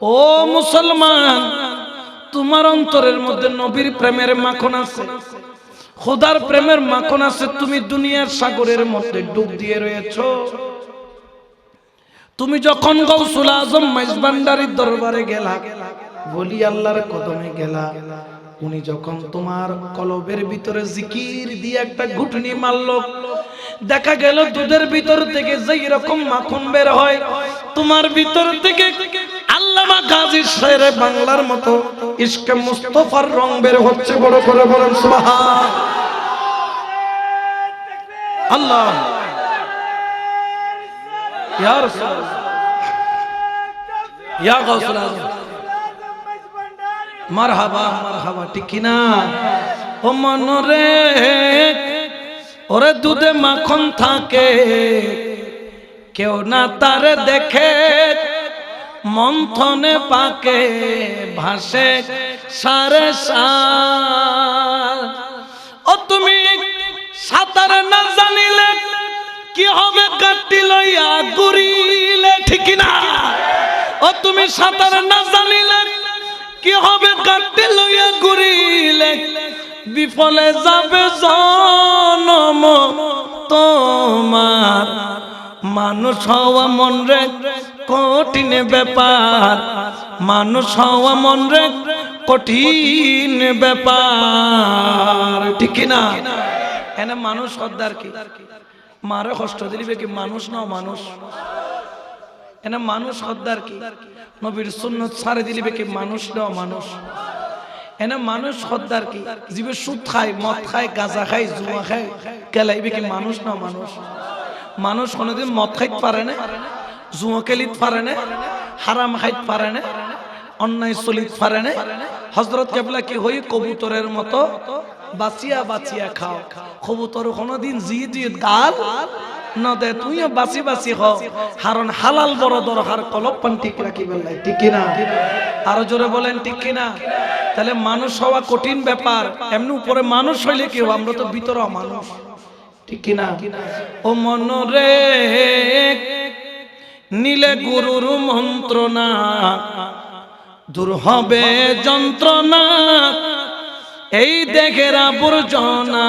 ও মুসলমান, তোমার অন্তরের মধ্যে নবীর প্রেমের মাখন আছে, খোদার প্রেমের মাখন আছে, তুমি দুনিয়ার সাগরের মধ্যে ডুব দিয়ে রয়েছ। তুমি যখন গৌসুল আজম, মেজবান্ডারির দরবারে গেলা, বলি আল্লাহর কদমে গেলা। উনি যখন তোমার কলবের ভিতরে জিকির দিয়ে একটা ঘুটনি মারলো, দেখা গেল দুধের ভিতর থেকে যেই রকম মাখন বের হয়, তোমার ভিতর থেকে আল্লামা গাজী শেরে বাংলার মতো ইশকে মুস্তফার রং বের হচ্ছে, বড় করে বলেন, সুবহান। আল্লাহ। ইয়া রাসূলুল্লাহ। ইয়া গাউসুল মারহাবা মারহাবা, ঠিক না ও মনরে, ওরে দুধে মাখন থাকে। কেউ না তারে দেখে মন্থনে পাকে, ভাসে সারে সার। ও তুমি সাঁতার না জানিলে কি হবে কাটি লইয়া গুরিলে ঠিক না ও তুমি সাঁতার না জানিলে হবে কাটি লইয়া গুরিলে বিফলে যাবে জনম তোমার। মানুষ হওয়া মন রে কঠিন ব্যাপার। মানুষ হওয়া মন রে কঠিন ব্যাপার। ঠিক না? এনে মানুষ হদ্দার কি? মারে কষ্ট দিলিবে কি মানুষ না মানুষ? এনে মানুষ হদ্দার কি? নবীর সুন্নত ছাড়ে দিলিবে কি মানুষ না মানুষ এনে মানুষ হদ্দার কি? জীবে সুদ খায়, মদ খায়, গাঁজা খায়, জুয়া খায় কেলাইবে কি মানুষ না মানুষ মানুষ কোনোদিন মদ খাইতে পারে না, জুয়া খেলিত পারে না, হারাম খাইতে পারে না, অন্যায় চলিত পারে না। হজরত কেবলা কি হই? কবুতরের মতো বাঁচিয়া বাঁচিয়া খাও। কবুতর কোনোদিন জি জি গাল না দে, তুইও বাঁচি বাঁচি হ। কারণ হালাল বড় দরকার কলপ পান ঠিক রাখি বেলাই ঠিক কিনা? আরও জোরে বলেন, ঠিক কিনা? তাহলে মানুষ হওয়া কঠিন ব্যাপার। এমনি উপরে মানুষ হইলে কি আমরা তো ভিতর মানুষ ঠিক কিনা? ও মনরে নীলে গুরুর মন্ত্রণা, দূর হবে যন্ত্রণা, এই দেখের আবর্জনা।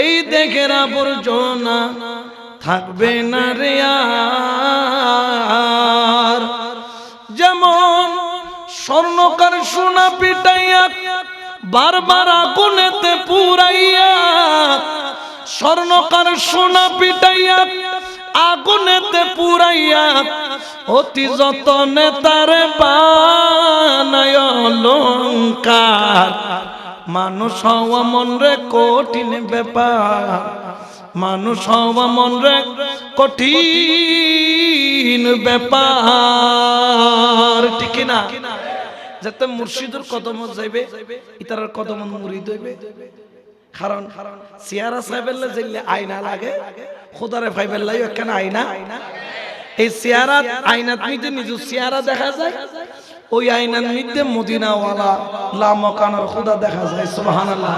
এই দেখের আবর্জনা থাকবে না রে আর। যেমন স্বর্ণকার সোনা পিটাইয়া বারবার আগুনেতে পুরাইয়া স্বর্ণকার সোনা পিটাইয়া আগুনেতে পুরাইয়া অতি যতনে তারে বানায় অলঙ্কার। মানুষ হওয়া মন রে কঠিন ব্যাপার। মানুষ হওয়া মন রে কঠিন ব্যাপার। ঠিক না? যাতে মুর্শিদুর কদম যাইবে ইতার কদম মুরিদ হইবে। কারণ সিয়ারা সাহেবের যাইলে আয়না লাগে, খোদারে ফাইবের লাগে একখানে আয়না। এই সিয়ারা আয়নাত মধ্যে নিজ সিয়ারা দেখা যায়। ওই আয়নার মধ্যে মদিনাওয়ালা লামকানোর খোদা দেখা যায়, সুবহানাল্লাহ।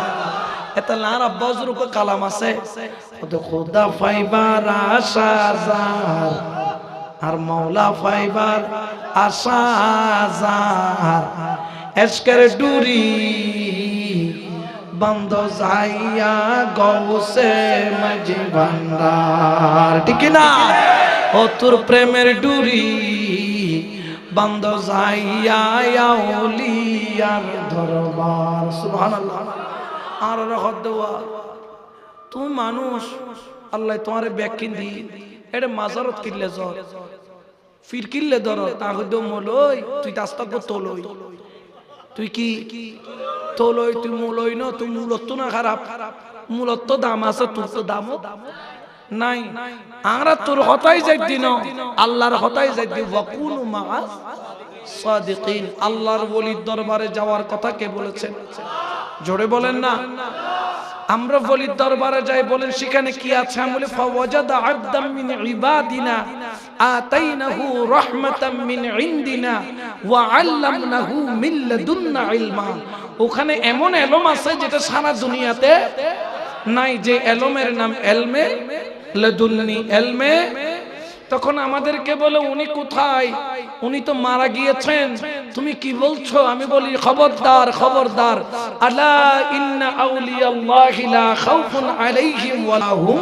এটা লারা বজরুক কালাম আছে। খোদা ফাইবার আশা যার, আর মৌলা ফাইবার আশা যার। এসকের ডুরি বন্ধ যাইয়া গৌসে মাঝে ভান্ডার। ঠিক না ও তোর প্রেমের ডুরি বন্ধ যাইয়া সুবহানাল্লাহ। আর রহত দেওয়া তুমি মানুষ, আল্লাহ তোমার ব্যাকিন দি এটা মাজারত কিনলে জ্বর ফির কিনলে ধর তাহলে মলই তুই তাস্তা কো তোলই তুই কি? তোলই তুই মূলই ন, তুই মূলত না খারাপ। মূলত দাম আছে, তোর তো দামও। নাই। আমরা তোর হতাই যাই দিন আল্লাহর হতাই যাই আল্লাহর ওলির দরবারে যাওয়ার কথা কে বলেছেন জোরে বলেন না। আমরা বলির দরবারে যাই বলেন, সেখানে কি আছে? আমি বলি ওখানে এমন এলম আছে যেটা সারা দুনিয়াতে নাই, যে এলমের নাম এলমে লাদুন্নি এলমে, তখন আমাদেরকে বলে, উনি কোথায়? উনি তো মারা গিয়েছেন। তুমি কি বলছো? আমি বলি, খবরদার খবরদার। আলা ইন্না আউলিয়াল্লাহি লা খাউফুন আলাইহিম ওয়ালা হুম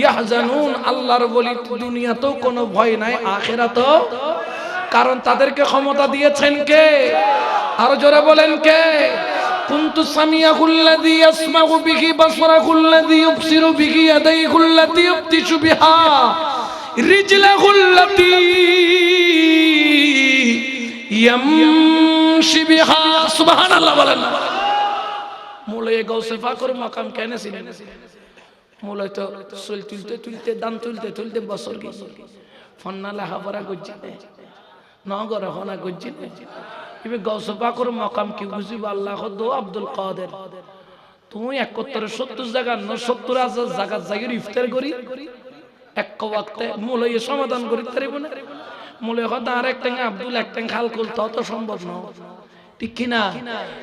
ইয়াহজানুন। আল্লাহর বলি, দুনিয়াতেও কোনো ভয় নাই, আখিরাতেও। কারণ তাদেরকে ক্ষমতা দিয়েছেন কে? আরও জোরে বলেন কে? كنت سميعه الذي يسمع به بصره الذي يبصر به يديه التي يبطش بها رجله التي يمشي بها سبحان الله বলেন মূলে গৌসে ফাকর মাকাম কেন ছিলেন মূলে তো চুল তুলতে তুলতে দান তুলতে তুলতে বছর গেছে ফন্না লেখাপড়া করছি নগর হনা করছি এবার গৌসে ফাকর মাকাম কি বুঝিব? আল্লাহ দো আব্দুল কাদের। তুমি একত্তর সত্তর জায়গা ন সত্তর হাজার জায়গা জায়গার ইফতার করি। এক ওয়াক্তে মূল সমাধান করি পারিব না? মূলে কথা আর একটা আব্দুল একটা খাল কুল তাও তো সম্ভব না। ঠিক কিনা?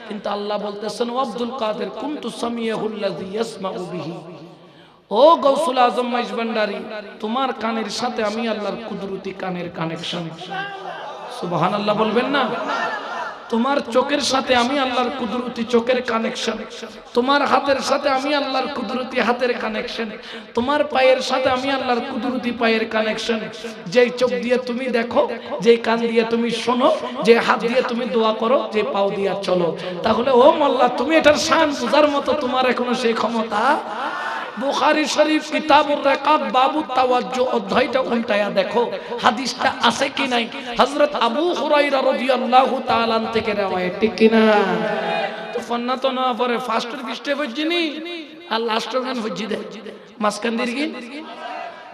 কিন্তু আল্লাহ বলতেছেন আব্দুল কাদের, কুনতু সামিয়াহুল্লাযী ইয়াসমাউ বিহি। ও গৌসুল আজম মাইজ ভান্ডারি, তোমার কানের সাথে আমি আল্লাহর কুদরতি কানের কানেকশন। সুবহানাল্লাহ বলবেন না? তোমার চোখের সাথে আমি আল্লাহর কুদরতি চোখের কানেকশন তোমার হাতের সাথে আমি আল্লাহর কুদরতি হাতের কানেকশন তোমার পায়ের সাথে আমি আল্লাহর কুদরতি পায়ের কানেকশন যেই চোখ দিয়ে তুমি দেখো, যেই কান দিয়ে তুমি শোনো, যে হাত দিয়ে তুমি দোয়া করো, যে পাও দিয়া চলো। তাহলে ও মোল্লা, তুমি এটার শান বুঝার মতো তোমার এখনও সেই ক্ষমতা বুখারী শরীফ কিতাবুর রাকাব বাবু তাওয়াজ্জু অধ্যায়টা উল্টায়া দেখো, হাদিসটা আছে কি নাই? হযরত আবু হুরায়রা রাদিয়াল্লাহু তাআলা থেকে রওয়ায়াত কি না? তো ফন্না তো না পরে ফার্স্টের বিস্টে বজিনি আর লাস্টের গান হজ্জি দে। মাসকান দিরগিন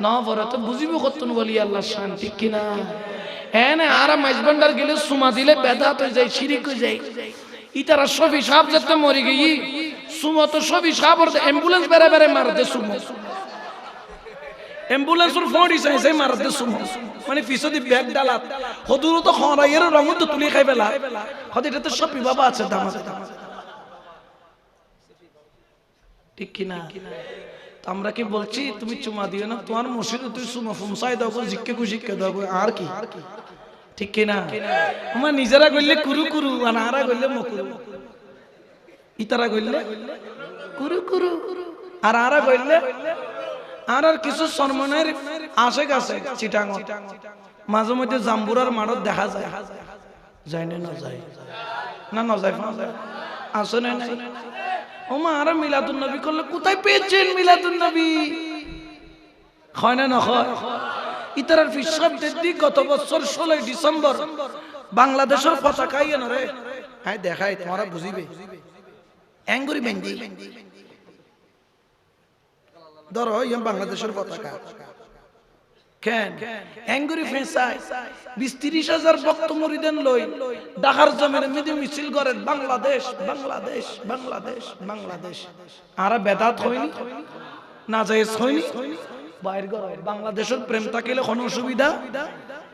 না পরে তো বুঝিব কতন বলি আল্লাহ শান, ঠিক কি না? এনে আরা মাইজবান্ডার গেলে সুমা দিলে বেদাত হয়ে যায়, শিরিক হয়ে যায়। ইতারা সবই সাপ যেতে মরি গিয়ে সুমো তো সবই সাপ অ্যাম্বুলেন্স বেড়ে বেড়ে চাই মারতে সুমো। মানে রঙ তো তুলি খাই আমরা কি বলছি, তুমি চুমা দিও না? তোমার মসজিদে তুই সুমা ফুমসাই দাও জিজ্ঞে কু দাও আর কি? ঠিক কিনা আমার নিজেরা গইলে কুরু কুরু, আর আরা গইলে মকুরু। ইতারা গইলে কুরু কুরু। আর আরা গইলে আর আর কিছু সরমনের আসে গেছে চিটাং মাঝে মধ্যে জাম্বুরার মাঠত দেখা যায়। যায় না না যায় না না যায় আসে না নাই? ও মা আর মিলাদুন নবী করলে কোথায় পেয়েছেন মিলাদুন নবী? হয় না না হয়? ইতারার ফিসাব দেখি গত বছর ষোলোই ডিসেম্বর বাংলাদেশের পতাকা ইয়ে রে। হ্যাঁ দেখাই তোমরা বুঝিবে। অ্যাঙ্গুরি বেঞ্জি ধরো বাংলাদেশের পতাকা। বাংলাদেশের প্রেম থাকিলে কোনো অসুবিধা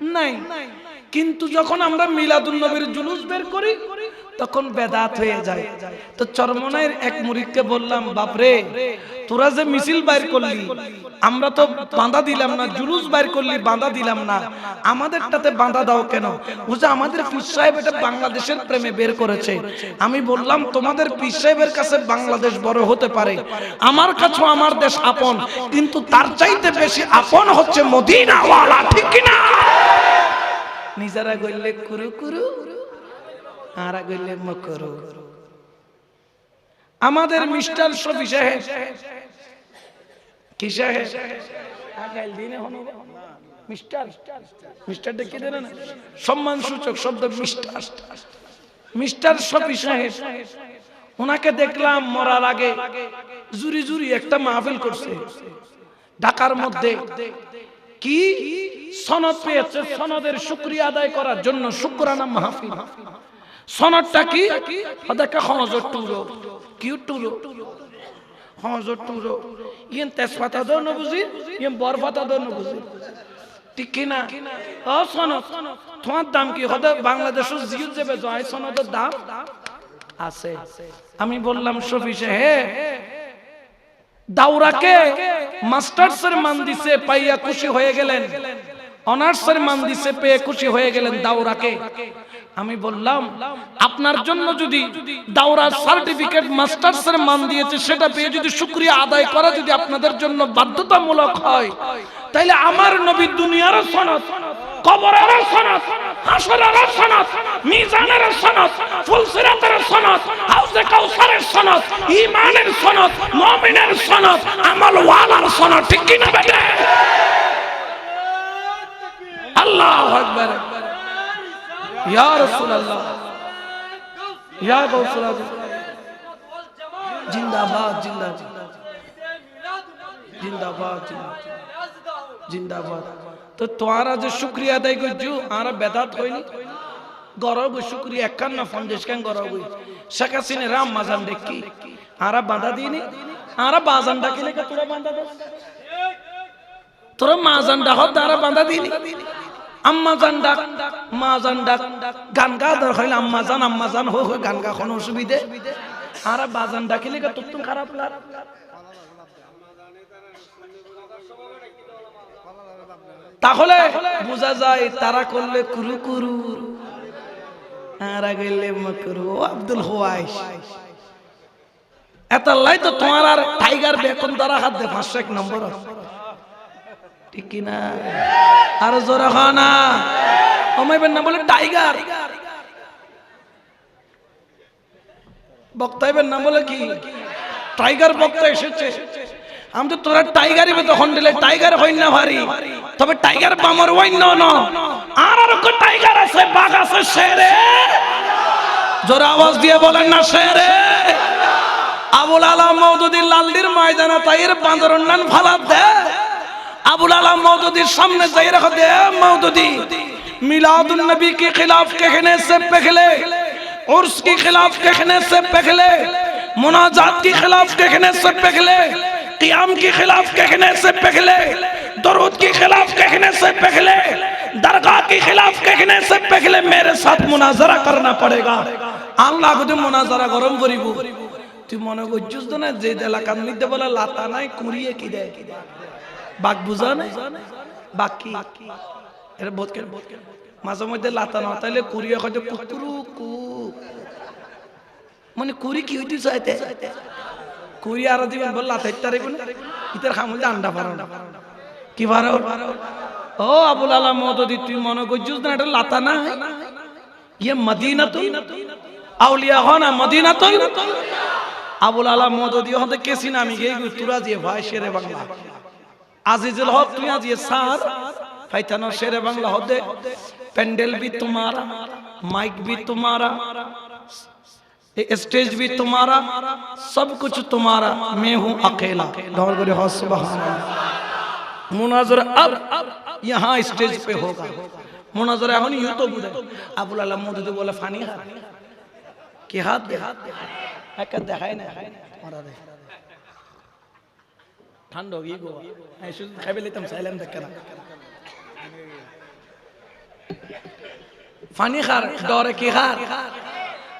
নাই। কিন্তু যখন আমরা মিলাদুল নবীর জুলুস বের করি তখন বেদাত হয়ে যায়। তো চরমনায়ের এক মুরিদকে বললাম, বাপরে, তোরা যে মিছিল বাইর করলি, আমরা তো বাঁধা দিলাম না, জুলুস বাইর করলি, বাঁধা দিলাম না। আমাদেরটাতে বাঁধা দাও কেন? বুঝে আমাদের পীর সাহেব এটা বাংলাদেশের প্রেমে বের করেছে। আমি বললাম, তোমাদের পীর সাহেবের কাছে বাংলাদেশ বড় হতে পারে। আমার কাছেও আমার দেশ আপন, কিন্তু তার চাইতে বেশি আপন হচ্ছে মদিনাওয়ালা, ঠিক কিনা? নিজেরা গইলে কুরু কুরু আর মকরু। আমাদের মিস্টার শফি সাহেব। কি সাহেব? সম্মান সূচক শব্দ মিস্টার। মিস্টার শফি সাহেব, ওনাকে দেখলাম মরার আগে জুরি জুরি একটা মাহফিল করছে। ঢাকার মধ্যে কি সনদ পেয়েছে? সনদের শুক্রিয়া আদায় করার জন্য শুক্রানা মাহফিল। সনদটা কি? ওদেরকে হজর টুরো। কিউ টুরো? হজর টুরো। ইয়েন তেজপাতা দো না বুঝি? ইয়েন বরফাতা দো না বুঝি? ঠিক কি না? ও সনদ। তোমার দাম কি? জয় দাম। আছে। আমি বললাম, শফি হে, দাউরাকে মাস্টার্সের মান দিছে পাইয়া খুশি হয়ে গেলেন। অনার্সের মান দিছে পেয়ে খুশি হয়ে গেলেন দাউরাকে। আমি বললাম, আপনার জন্য যদি দাউরার সার্টিফিকেট মাস্টার্সের মান দিয়েছে, সেটা পেয়ে যদি শুক্রিয়া আদায় করা যদি আপনাদের জন্য বাধ্যতামূলক হয়, তাইলে আমার নবী দুনিয়ার সনদ, কবরের সনদ, হাসরের সনদ, মিজানের সনদ, ফুলসিরাতের সনদ, হাউজে কাউসারের সনদ, ঈমানের সনদ, মুমিনের সনদ আমল ওয়ালার সনদ, ঠিক কি না বেটা? আল্লাহু আকবার। ইয়া রাসূলুল্লাহ। ইয়া গাউসুল আজম জিন্দাবাদ জিন্দাবাদ। জিন্দাবাদ জিন্দাবাদ। তো তোমারা যে শুক্রিয়া আদায় করছ আর বেদাত হয়নি গরব শুক্রিয়া একান্ন পঞ্চাশ কেন গরব শেখ হাসিনে রাম মাজান দেখি। আরা বাঁধা দিইনি। আরা বাজান ডাকিলে তোরা বাঁধা দাস? তোরা মাজান ডাক তারা বাঁধা দিইনি। আম্মা জান ডাক, মা জান ডাক। গান গা দর হইলে আম্মা জান আম্মা জান, হো হো, গান গা, কোনো অসুবিধে? আরা বাজান ডাকিলে তোর তুমি খারাপ লাগ। তাহলে বোঝা যায় তারা করলে কুরু কুরু আর গেলে মকরু। আব্দুল হুয়াইশ, এত লাই তো তোমার আর টাইগার বেকন দ্বারা হাত দে, পাঁচশো এক নম্বর ঠিক কি না। আর অমাইবেন না, বলে টাইগার। বক্তাইবেন না, বলে কি? টাইগার বক্তা এসেছে। আমি তো তোরা টাইগারই টাইগার না ভারী। তবে টাইগার বামর হইন ন আর আর টাইগার আছে, বাঘ আছে, শেরে। জোরে আওয়াজ দিয়ে বলেন না, শেরে। আবুল আলাম মৌদুদির লালদির ময়দানা তাইর বাঁদর নান ফালা দে আবুল আলাম मौदूदी सामने जाई रख दे मौदूदी मिलादुन नबी के खिलाफ कहने से पहले उर्स के खिलाफ कहने से पहले मुनाजात के खिलाफ कहने से पहले क़ियाम के खिलाफ कहने से पहले दरूद के खिलाफ कहने से पहले दरगाह के खिलाफ कहने से पहले मेरे साथ मुनाजरा करना पड़ेगा আল্লাহ যদি মুনাজারা গরম করিব তুই মনে করছিস তো না যে এলাকার মধ্যে বলে লাতা নাই কুড়িয়ে কি দেয় কি দেয় বাঘ বুঝা নাই? বাঘ এটা বোধ কেন? মাঝে মধ্যে লাতা না তাইলে কুড়িয়ে হয়তো কুকুরু কু। মানে কুড়ি কি হইতে চাইতে? কুড়ি আর দিবেন বল লাতাই তারে কোন ইতার খামুল আন্ডা পারো কি পারো ও আবুল আলাম মদদি, তুই মনে করছিস না এটা লাতা না? ইয়ে মদিনা তো আউলিয়া হ না মদিনা তো আবুল আলাম মদদি হতে কেসি না আমি গিয়ে তুরা দিয়ে ভাই শেরে বাংলা। আজিজুল হক তুই আজ ये सार फैतानो शेर बांग्ला होदे पेंडल भी तुम्हारा माइक भी तुम्हारा ये स्टेज भी तुम्हारा सब कुछ तुम्हारा मैं हूं अकेला दौड़ करे हो सुबह मुनाजर अब यहाँ स्टेज पे होगा मुनाजर এখন ইউ তো বুঝে আবুল আলাম মদুদি বলে ফানি হাত কি হাত দে একা দেখায় না মারা দে ঠান্ডা হয়ে গো আমি শুধু খাইবে লিতাম চাইলাম দেখ না फानी खार दौरे की खार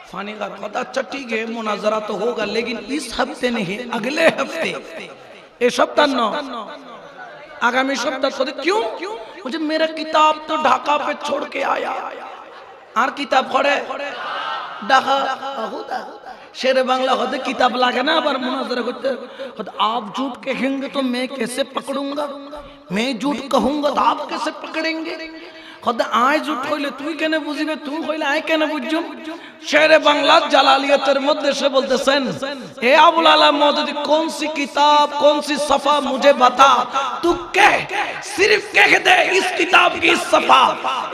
फानी खार कहता अच्छा ठीक है मुनाजरा तो होगा लेकिन इस हफ्ते नहीं अगले हफ्ते ये सप्ताह नौ आगामी सप्ताह को क्यों मुझे मेरा किताब तो ढाका पे छोड़ के आया আর কিতাব পড়ে ঢাকা शेर बांग्ला होते किताब लागे ना पर आप झूठ कहेंगे तो मैं कैसे पकड़ूँगा? मैं झूठ कहूँगा तो आप कैसे पकड़ेंगे? খদা আয় জুট হইলে তুই কেন বুঝিবে তুই হইলে আয় কেন শেরে বাংলার মধ্যে সে বলতেছেন আবুল আলা কোন সি কিতাব কোন সি সফা বাতা? তু কে? দে ইস কিতাব কি সফা?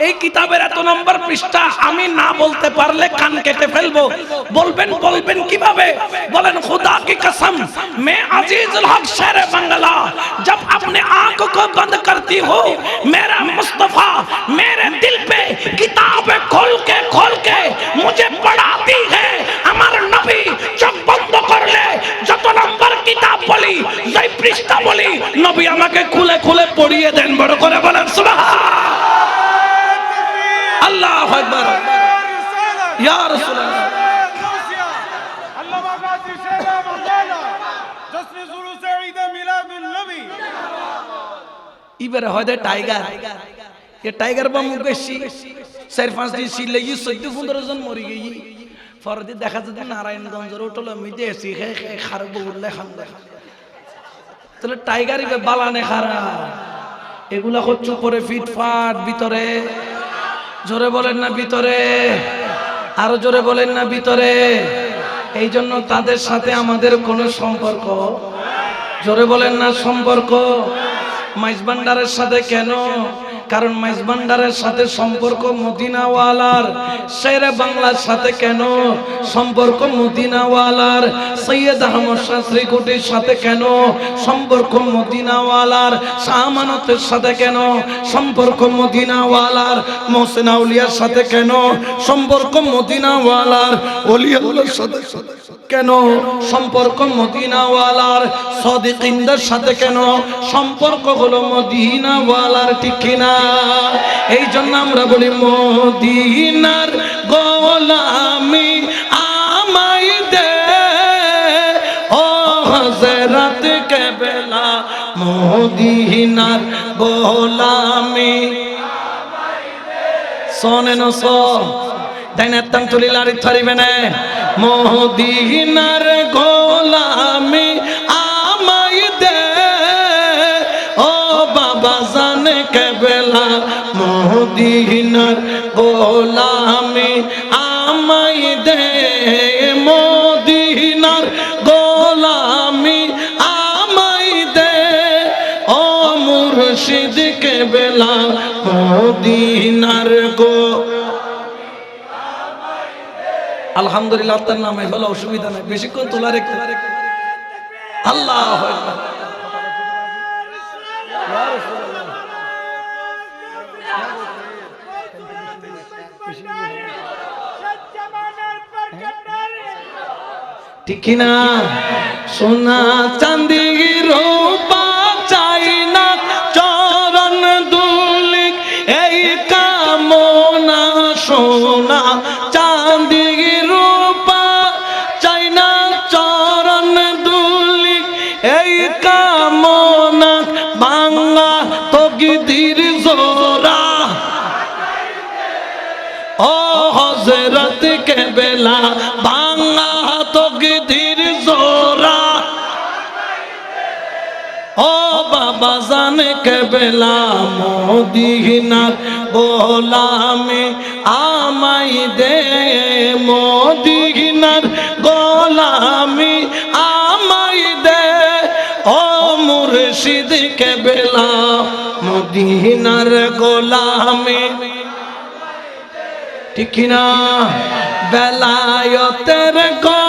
এই কিতাবের এত নম্বর পৃষ্ঠা আমি না বলতে পারলে কান কেটে ফেলব। বলবেন বলবেন কীভাবে? বলেন খোদা কি কসম? মে আজিজুল হক শেরে বাংলা জব আপনি আঁখ কো বন্ধ করতি হো মেরা মুস্তফা मेरे दिल पे किताब खोल के खोल के मुझे पढ़ाती है। আমার নবী চোখ বন্ধ করলে যত নম্বর কিতাব বলি যাই পৃষ্ঠা বলি নবী আমাকে খুলে খুলে পড়িয়ে দেন বড় করে বলেন সুবাহ আল্লাহ আকবার। ইয়া রাসূলুল্লাহ। ইবারে হয় টাইগার। এ টাইগার বা মুখ চার, পাঁচ দিন ছিলে গিয়ে চোদ্দ, পনেরো জন মরি গিয়ে পরদি দেখা যাচ্ছে নারায়ণগঞ্জের হোটেল মিটে এসি খে খে খার বউরলে খান দেখা। তাহলে টাইগার ইবে বালানে খারা। এগুলা হচ্ছে উপরে ফিটফাট ভিতরে। জোরে বলেন না ভিতরে। আরও জোরে বলেন না ভিতরে। এই জন্য তাদের সাথে আমাদের কোনো সম্পর্ক। জোরে বলেন না সম্পর্ক। মাইজ ভান্ডারের সাথে কেন? কারণ মাইজ ভান্ডারের সাথে সম্পর্ক মদিনাওয়ালার। শেরে বাংলার সাথে কেন? সম্পর্ক মদিনাওয়ালার। সৈয়দ আহমদ শাহ শ্রীকুটির সাথে কেন? সম্পর্ক মদিনাওয়ালার। শাহমানতের সাথে কেন? সম্পর্ক মদিনাওয়ালার। মোহসেন আউলিয়ার সাথে কেন? সম্পর্ক মদিনাওয়ালার। অলিয়াউলার সাথে কেন? সম্পর্ক মদিনাওয়ালার। সদিকিনদের সাথে কেন? সম্পর্ক হলো মদিনাওয়ালার, ঠিক কিনা? এই জন্য আমরা বলি, মদিনার গোলামি আমাই দে। ও হজরত কে বেলা মদিনার গোলামি শোনেন সো দাইনাত্তাম তুলি লারি থারিবে না। মদিনার গোলামি কেবেলা মদিনার গো। আলহামদুলিল্লাহ তার নামে হলো অসুবিধা নাই। বেশিক্ষণ তোলা রেখে আল্লাহ ঠিক না সোনা, চাঁদি, রূপা এই কামনা বাংলা তগিদির জোরা ও হজরত কে বেলা বাংলা তকদির জোরা ও বাবা জানে কে বেলা মদিনার গোলামে আমাই দে, মদিনার গোলামি মুর্শিদ কে বেলা মদিনার গোলামে। ঠিক না বেলায়তের কবর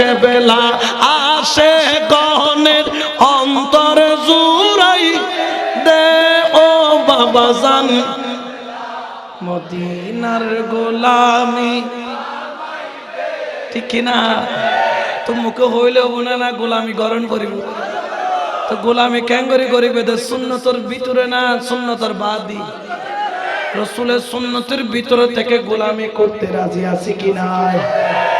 কেবেলা আসে গহনের অন্তর জুড়াই দে ও বাবা জান। মদিনার গোলামি। ঠিক না? তো মুখে হইলে হব না গোলামি গরম করিব। তো গোলামি ক্যাঙ্গরি করিবে? তো সুন্নতর ভিতরে না, সুন্নতর বাদি। রসুলের সুন্নতের ভিতরে থেকে গোলামি করতে রাজি আছি কি নাই?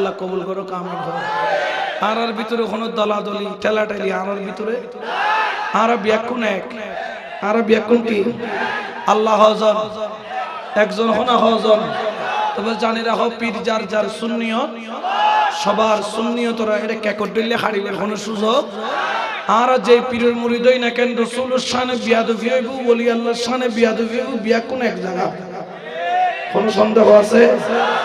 আল্লাহ কবুল করো কামিল করো আর ভিতরে কোনো দলাদলি, ঠেলাঠেলি আর আর ভিতরে? আর ব্যাকুন এক। আর ব্যাকুন কি? আল্লাহ হজন। একজন হনা হজন। তবে জানি রাখো, পীর যার যার সুন্নিয়ত, সবার সুন্নিয়তরা এটা ক্যাকট দিলে হারিবের কোনো সুযোগ। আর যে পীরের মুরিদই না কেন রসুলের সানে বিয়াদবি হইব বলি আল্লাহর সানে বিয়াদবি হইব, বিয়া কোন এক জায়গা? কোনো সন্দেহ আছে?